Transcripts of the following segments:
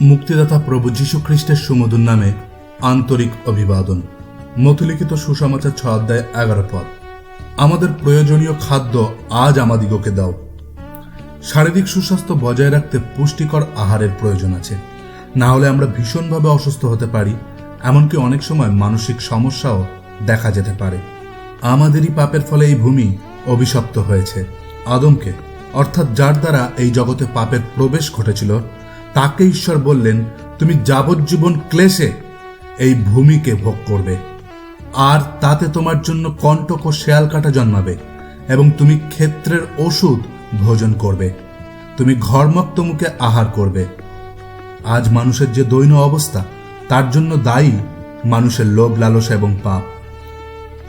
মুক্তিদাতা প্রভু যীশু খ্রিস্টের সুমধুর নামে আন্তরিক অভিবাদন। মতিলিখিত সুসমাচার ছ অধ্যায় এগারো পদ। আমাদের প্রয়োজনীয় খাদ্য আজ আমাদিগকে দাও। শারীরিক সুস্বাস্থ্য বজায় রাখতে পুষ্টিকর আহারের প্রয়োজন আছে। না হলে আমরা ভীষণভাবে অসুস্থ হতে পারি, এমনকি অনেক সময় মানসিক সমস্যাও দেখা যেতে পারে। আমাদেরই পাপের ফলে এই ভূমি অভিশপ্ত হয়েছে। আদমকে, অর্থাৎ যার দ্বারা এই জগতে পাপের প্রবেশ ঘটেছিল, তাকে ঈশ্বর বললেন, তুমি যাবজ্জীবন ক্লেশে এই ভূমিকে ভোগ করবে। আর তাতে তোমার জন্য কণ্টক ও শেয়াল কাটা জন্মাবে এবং তুমি ক্ষেত্রের ওষুধ ভোজন করবে। তুমি ঘরমক্ত মুখে আহার করবে। আজ মানুষের যে দৈন অবস্থা, তার জন্য দায়ী মানুষের লোভ, লালসা এবং পাপ।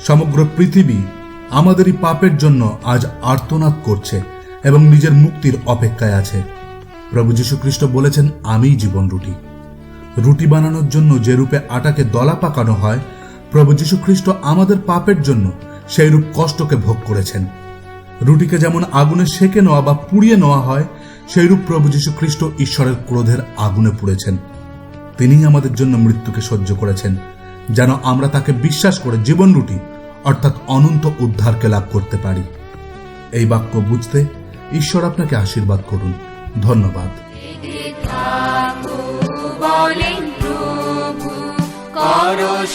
সমগ্র পৃথিবী আমাদেরই পাপের জন্য আজ আর্তনাদ করছে এবং নিজের মুক্তির অপেক্ষায় আছে। প্রভু যীশু খ্রিস্ট বলেছেন, আমিই জীবন রুটি। রুটি বানানোর জন্য যে রূপে আটাকে দলা পাকানো হয়, প্রভু যীশু খ্রিস্ট আমাদের পাপের জন্য সেই রূপ কষ্টকে ভোগ করেছেন। রুটিকে যেমন আগুনে সেকে নেওয়া বা পুড়িয়ে নেওয়া হয় সেই রূপ প্রভু যীশু খ্রিস্ট ঈশ্বরের ক্রোধের আগুনে পুড়েছেন। তিনিই আমাদের জন্য মৃত্যুকে সহ্য করেছেন, যেন আমরা তাকে বিশ্বাস করে জীবন রুটি, অর্থাৎ অনন্ত উদ্ধারকে লাভ করতে পারি। এই বাক্য বুঝতে ঈশ্বর আপনাকে আশীর্বাদ করুন। ধন্যবাদ। বলেন প্রভু, করো